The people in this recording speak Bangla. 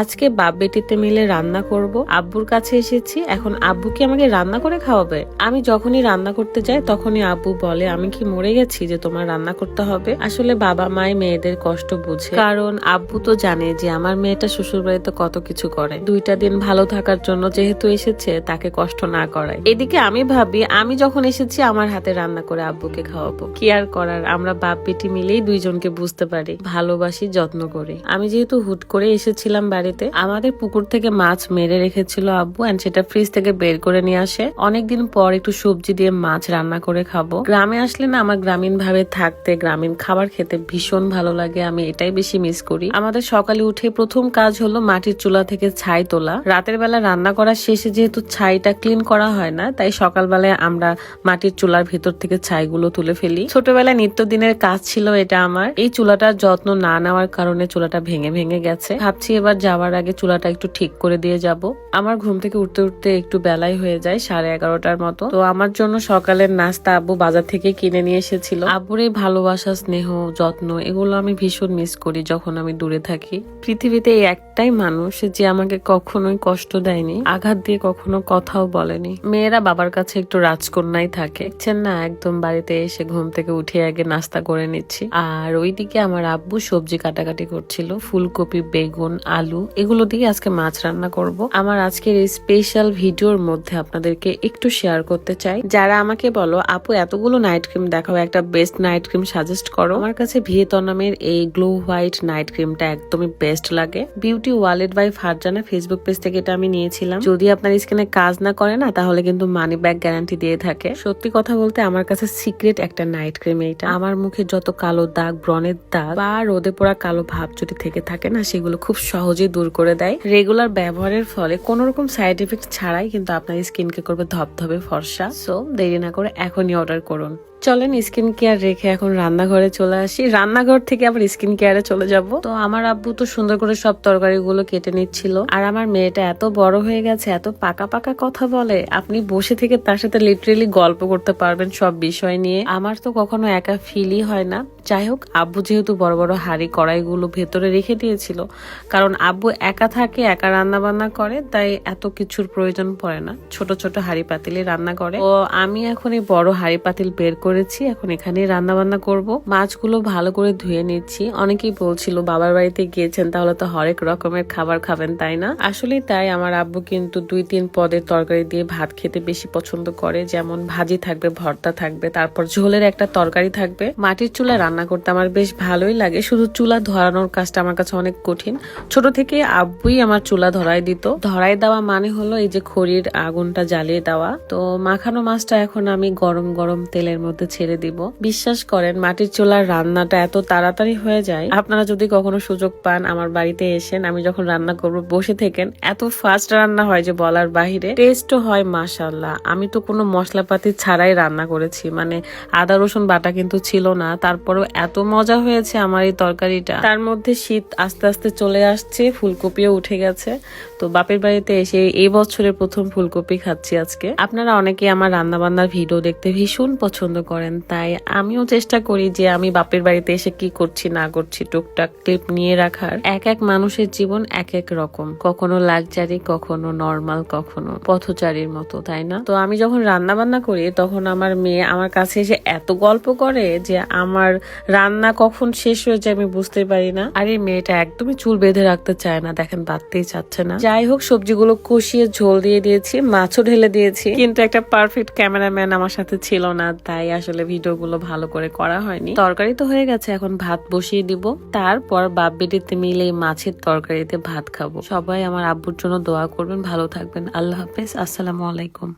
আজকে বাপ বেটিতে মিলে রান্না করব। আব্বুর কাছে এসেছি, এখন আব্বু কি আমাকে রান্না করে খাওয়াবে? আমি যখনই রান্না করতে যাই, তখনই আব্বু বলে, আমি কি মরে গেছি যে তোমার রান্না করতে হবে? আসলে বাবা মাই মেয়েদের কষ্ট বুঝে। কারণ আব্বু তো জানে যে আমার মেয়েটা শ্বশুর বাড়িতে কত কিছু করে। দুইটা দিন ভালো থাকার জন্য যেহেতু এসেছে, তাকে কষ্ট না করায়। এদিকে আমি ভাবি, আমি যখন এসেছি, আমার হাতে রান্না করে আব্বুকে খাওয়াবো। কি আর করার, আমরা বাপ বেটি মিলেই দুইজনকে বুঝতে পারি, ভালোবাসি, যত্ন করি। আমি যেহেতু হুট করে এসেছিলাম বাড়িতে। আমাদের পুকুর থেকে মাছ মেরে রেখেছিল আব্বু এন্ড সেটা ফ্রিজ থেকে বের করে নিয়ে আসে। অনেকদিন পর একটু সবজি দিয়ে মাছ রান্না করে খাব। গ্রামে আসলে না আমার গ্রামীণ ভাবে থাকতে, গ্রামীণ খাবার খেতে ভীষণ ভালো লাগে, আমি এটাই বেশি মিস করি। আমাদের সকালে উঠে প্রথম কাজ হলো মাটির চুলা থেকে ছাই তোলা। রাতের বেলা রান্না করার শেষে যেহেতু ছাইটা ক্লিন করা হয় না, তাই সকালবেলায় আমরা মাটির চুলার ভেতর থেকে ছাইগুলো তুলে ফেলি। ছোটবেলায় নিত্যদিনের কাজ ছিল এটা আমার। এই চুলাটার যত্ন না নেওয়ার কারণে চুলাটা ভেঙে ভেঙে গেছে। ভাবছি এবার যাওয়ার আগে চুলাটা একটু ঠিক করে দিয়ে যাব। আমার ঘুম থেকে উঠতে উঠতে একটু বেলাই হয়ে যায় সাড়ে এগারোটার মতো। তো আমার জন্য সকালের নাস্তা আব্বু বাজার থেকে কিনে নিয়ে এসেছিল। আব্বুর এই ভালোবাসা, স্নেহ, যত্ন, এগুলো আমি ভীষণ মিস করি যখন আমি দূরে থাকি। পৃথিবীতে এই একটাই মানুষ যে আমাকে কখনোই কষ্ট দেয়নি, আঘাত দিয়ে কখনো কথাও বলেনি। মেয়েরা বাবার কাছে একটু রাজকন্যাই থাকে। দেখছেন না, একদম বাড়িতে এসে ঘুম থেকে উঠে আগে নাস্তা করে নিচ্ছি। আর ওইদিকে আমার আব্বু সবজি কাটাকাটি করছিল, ফুলকপি, বেগুন, আলু এগুলো দিয়ে আজকে মাছ রান্না করব। আমার আজকের এই স্পেশাল ভিডিওর মধ্যে আপনাদেরকে একটু শেয়ার করতে চাই। যারা আমাকে বলো, আপু, এতগুলো নাইট ক্রিম দেখাও, একটা বেস্ট নাইট ক্রিম সাজেস্ট করো। আমার কাছে ভিয়েতনামের এই গ্লো হোয়াইট নাইট ক্রিমটা একদমই বেস্ট লাগে। Beauty wallet by Farzana Facebook page থেকে এটা আমি নিয়েছিলাম। যদি আপনার স্কিনে কাজ না করে না, তাহলে কিন্তু মানি ব্যাগ গ্যারান্টি দিয়ে থাকে। সত্যি কথা বলতে আমার কাছে সিক্রেট একটা নাইট ক্রিম এইটা। আমার মুখে যত কালো দাগ, ব্রণের দাগ বা রোদে পোড়া কালো ভাব যদি থেকে থাকে না, সেগুলো খুব সহজেই দূর করে দেয়। রেগুলার ব্যবহারের ফলে কোন রকম সাইড এফেক্ট ছাড়াই কিন্তু আপনার স্কিনকে করবে ধপধপে ফর্সা। সো দেরি না করে এখনই অর্ডার করুন। চলেন স্কিন কেয়ার রেখে এখন রান্নাঘরে চলে আসি। রান্নাঘর থেকে আবার স্কিন কেয়ারে চলে যাব। তো আমার আব্বু তো সুন্দর করে সব তরকারিগুলো কেটে নিচ্ছিল। আর আমার মেয়েটা এত বড় হয়ে গেছে, এত পাকা পাকা কথা বলে, আপনি বসে থেকে তার সাথে লিটারেলি গল্প করতে পারবেন সব বিষয় নিয়ে। আমার তো কখনো একা ফিলই হয় না। যাই হোক, আব্বু যেহেতু বড় বড় হাড়ি কড়াইগুলো ভেতরে রেখে দিয়েছিল, কারণ আব্বু একা থাকে, একা রান্না বান্না করে, তাই এত কিছুর প্রয়োজন পড়ে না। ছোট ছোট হাড়ি পাতিলে রান্না করে। তো আমি এখন এই বড় হাড়ি পাতিল বের করেছি, এখন এখানে রান্না বান্না করব। মাছগুলো ভালো করে ধুয়ে নিচ্ছি। অনেকেই বলছিল, বাবার বাড়িতে গিয়েছেন, তাহলে তো হরেক রকমের খাবার খাবেন, তাই না? আসলেই তাই, আমার আব্বু কিন্তু দুই তিন পদের তরকারি দিয়ে ভাত খেতে বেশি পছন্দ করে। যেমন ভাজি থাকবে, ভর্তা থাকবে, তারপর ঝোলের একটা তরকারি থাকবে। মাটির চুলা রান্না করতে আমার বেশ ভালোই লাগে। শুধু চুলা ধরানোর কাজটা আমার কাছে অনেক কঠিন। ছোট থেকে আব্বুই আমার চুলা ধরাই দিত। ধরাই দেওয়া মানে হলো এই যে খড়ির আগুনটা জ্বালিয়ে দেওয়া। তো মাখানো মাছটা এখন আমি গরম গরম তেলের মধ্যে ছেড়ে দিব। বিশ্বাস করেন, মাটির চুলার রান্নাটা এত তাড়াতাড়ি হয়ে যায়। আপনারা যদি কখনো সুযোগ পান আমার বাড়িতে এসেন, আমি যখন রান্না করব, বসে থেকেন। এত ফাস্ট রান্না হয় যে বলার বাহিরে। টেস্টও হয় মাশাল্লাহ আমি তো কোনো মশলাপাতি ছাড়াই রান্না করেছি। মানে আদা, রসুন, বাটা কিন্তু ছিল না। তারপরেও এত মজা হয়েছে আমার এই তরকারিটা। তার মধ্যে শীত আস্তে আস্তে চলে আসছে, ফুলকপিও উঠে গেছে। তো বাপের বাড়িতে এসে এই বছরের প্রথম ফুলকপি খাচ্ছি আজকে। আপনারা অনেকে আমার রান্না বান্নার ভিডিও দেখতে ভীষণ পছন্দ করেন। তাই আমিও চেষ্টা করি যে আমি বাপের বাড়িতে এসে কি করছি, না করছি টুকটাক ক্লিপ নিয়ে রাখার। এক এক মানুষের জীবন এক এক রকম। কখনো লাক্সারি, কখনো নর্মাল, কখনো পথচারীর মতো, তাই না? তো আমি যখন রান্না বান্না করি, তখন আমার মেয়ে আমার কাছে এসে এত গল্প করে যে আমার রান্না কখন শেষ হয়ে যায় আমি বুঝতে পারি না। আর এই মেয়েটা একদমই চুল বেঁধে রাখতে চায় না, দেখেন বাঁধতেই চাচ্ছে না। যাই হোক, সবজিগুলো কষিয়ে ঝোল দিয়ে দিয়েছি, মাছও ঢেলে দিয়েছি। কিন্তু একটা পারফেক্ট ক্যামেরাম্যান আমার সাথে ছিল না, তাই আসলে ভিডিওগুলো ভালো করে করা হয়নি। তরকারি তো হয়ে গেছে, এখন ভাত বসিয়ে দিব। তারপর বাপ বেটিতে মিলে মাছের তরকারিতে ভাত খাব। সবাই আমার আব্বুর জন্য দোয়া করবেন, ভালো থাকবেন। আল্লাহ হাফেজ, আসসালামু আলাইকুম।